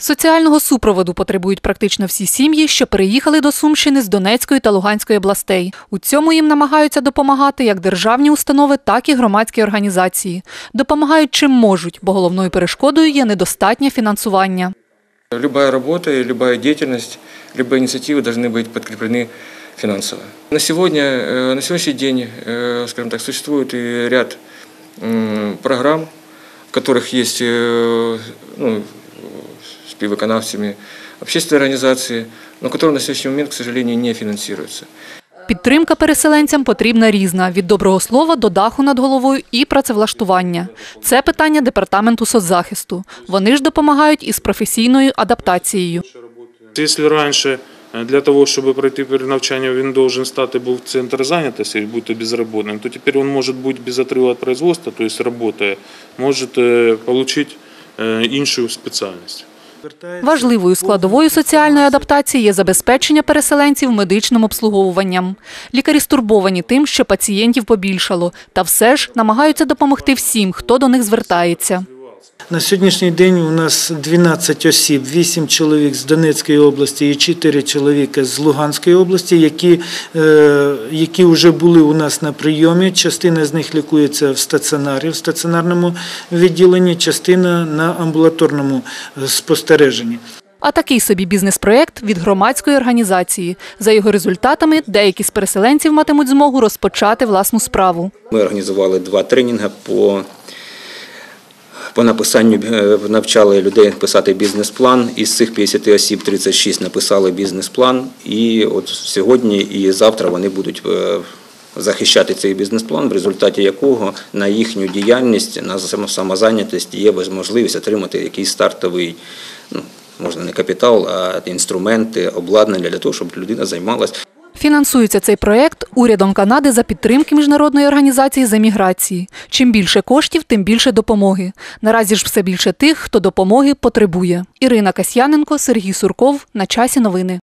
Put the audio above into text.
Соціального супроводу потребують практично всі сім'ї, що переїхали до Сумщини з Донецької та Луганської областей. У цьому їм намагаються допомагати як державні установи, так і громадські організації. Допомагають чим можуть, бо головною перешкодою є недостатнє фінансування. Любая работа и любая деятельность, любые инициативы должны быть подкреплены финансово. На сегодня, э, на сегодняшний день, э, скажем так, существует и ряд м, программ, в которых есть э, ну, с співвиконавцями общественные организации, но которые на сегодняшний момент, к сожалению, не финансируются. Підтримка переселенцям потрібна різна – від доброго слова до даху над головою і працевлаштування. Це питання департаменту соцзахисту. Вони ж допомагають із професійною адаптацією. Якщо раніше е, для того, щоб пройти перенавчання, він должен стати був центр зайнятості, і бути безробітним, то тепер він може бути без отриву від производства, тобто працює, може отримати е, іншу спеціальність. Важливою складовою соціальної адаптації є забезпечення переселенців медичним обслуговуванням. Лікарі стурбовані тим, що пацієнтів побільшало, та все ж намагаються допомогти всім, хто до них звертається. На сьогоднішній день у нас 12 осіб, 8 чоловік з Донецької області і 4 чоловіка з Луганської області, які, е, які вже були у нас на прийомі. Частина з них лікується в стаціонарі, в стаціонарному відділенні, частина на амбулаторному е, спостереженні. А такий собі бізнес-проєкт від громадської організації. За його результатами, деякі з переселенців матимуть змогу розпочати власну справу. Ми організували два тренінги по, по написанню, е, навчали людей писати бізнес-план. Із цих 50 осіб 36 написали бізнес-план. І от сьогодні і завтра вони будуть е, захищати цей бізнес-план, в результаті якого на їхню діяльність, на сам- самозайнятість є можливість отримати якийсь стартовий. Ну, Можна не капітал, а інструменти, обладнання для того, щоб людина займалась Фінансується цей проект урядом Канади за підтримки міжнародної організації з еміграції. Чим більше коштів, тим більше допомоги. Наразі ж все більше тих, хто допомоги потребує. Ірина Касьяненко, Сергій Сурков. На часі новини.